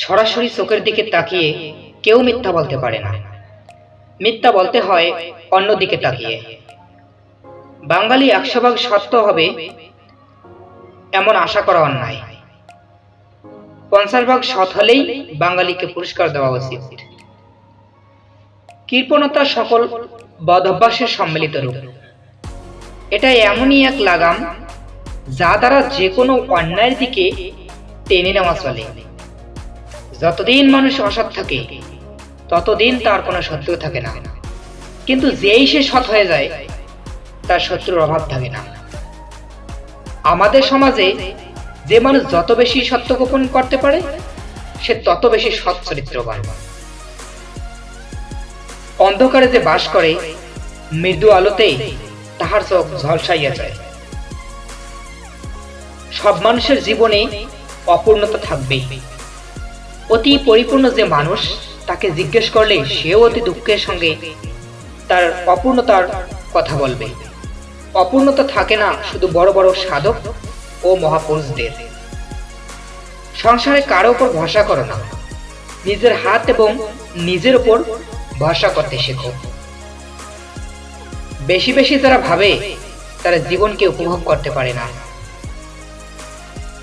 সরাসরি চোখের দিকে তাকিয়ে কেউ মিথ্যা বলতে পারে না। মিথ্যা বলতে হয় অন্যদিকে তাকিয়ে। বাঙালি একশো ভাগ সত্য হবে এমন আশা করা অন্যায়। পঞ্চাশ ভাগ সৎ হলেই বাঙালিকে পুরস্কার দেওয়া উচিত। কৃপণতা সকল বদ অভ্যাসের সম্মিলিত রূপ। এটা এমনই এক লাগাম যা দ্বারা যে কোনো অন্যায়ের দিকে টেনে নেওয়া চলে। যতদিন মানুষ অসৎ থাকে, ততদিন তার কোনো শত্রু থাকে না। কিন্তু যেই সে সৎ হয়ে যায়, তার শত্রুর অভাব থাকে না। আমাদের সমাজে যে মানুষ যত বেশি সত্য গোপন করতে পারে, সে তত বেশি সৎ চরিত্রবান। অন্ধকারে যে বাস করে, মৃদু আলোতেই তাহার চোখ ঝলসাইয়া যায়। সব মানুষের জীবনে অপূর্ণতা থাকবেই। অতি পরিপূর্ণ যে মানুষ, তাকে জিজ্ঞেস করলে সেও অতি দুঃখের সঙ্গে তার অপূর্ণতার কথা বলবে। অপূর্ণতা থাকে না শুধু বড় বড় সাধক ও মহাপুরুষদের। সংসারে কারও উপর ভরসা করো না। নিজের হাত এবং নিজের উপর ভরসা করতে শেখো। বেশি বেশি যারা ভাবে, তারা জীবনকে উপভোগ করতে পারে না।